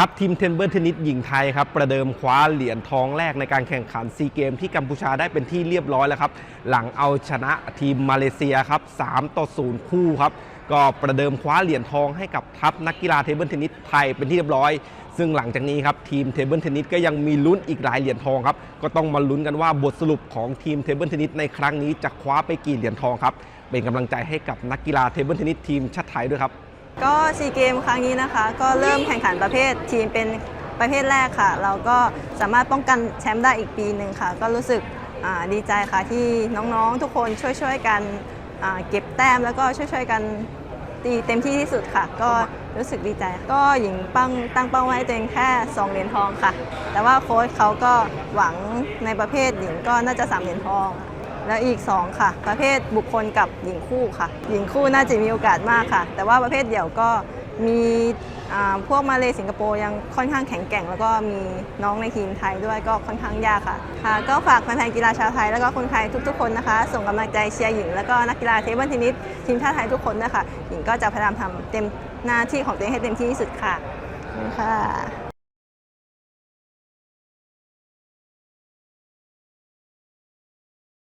ครับทีมเทนเบิลเทนนิสหญิงไทยครับประเดิมคว้าเหรียญทองแรกในการแข่งขันซีเกมที่กัมพูชาได้เป็นที่เรียบร้อยแล้วครับ หลังเอาชนะทีมมาเลเซียครับ3ต่อ 0 คู่ครับ ก็ประเดิมคว้าเหรียญทองให้กับทัพนักกีฬาเทเบิลเทนนิสไทยเป็นที่เรียบร้อย ซึ่งหลังจากนี้ครับทีมเทเบิลเทนนิสก็ยังมีลุ้นอีกหลายเหรียญทองครับก็ต้องมาลุ้นกันว่าบทสรุปของทีมเทเบิลเทนนิสในครั้งนี้จะคว้าไปกี่เหรียญทองครับเป็นกำลังใจให้กับนักกีฬาเทเบิลเทนนิสทีมชาติไทยด้วยครับ ก็ซีเกมครั้งนี้นะคะ ก็เริ่มแข่งขันประเภททีมเป็นประเภทแรกค่ะ เราก็สามารถป้องกันแชมป์ได้อีกปีหนึ่งค่ะ ก็รู้สึกดีใจค่ะที่น้องๆทุกคนช่วยๆกันเก็บแต้มแล้วก็ช่วยๆกันตีเต็มที่ที่สุดค่ะ ก็รู้สึกดีใจ ก็หญิงปั้งตั้งเป้าไว้ตัวเองแค่ 2 เหรียญทองค่ะ แต่ว่าโค้ชเขาก็หวังในประเภทหญิงก็น่าจะ 3 เหรียญทอง แล้วอีก 2 ค่ะ ประเภทบุคคลกับหญิงคู่ค่ะ หญิงคู่น่าจะมีโอกาสมากค่ะ แต่ว่าประเภทเดี่ยวก็มีพวกมาเลสิงคโปร์ยังค่อนข้างแข็งแกร่ง แล้วก็มีน้องในทีมไทยด้วยก็ค่อนข้างยากค่ะค่ะ ก็ฝากแฟนๆกีฬาชาวไทย แล้วก็คนไทยทุกๆคนนะคะ ส่งกำลังใจเชียร์หญิง แล้วก็นักกีฬาเทเบิลเทนนิสทีมชาติไทยทุกคนนะคะหญิงก็จะพยายามทำเต็มหน้าที่ของตัวเองให้เต็มที่ที่สุดค่ะค่ะ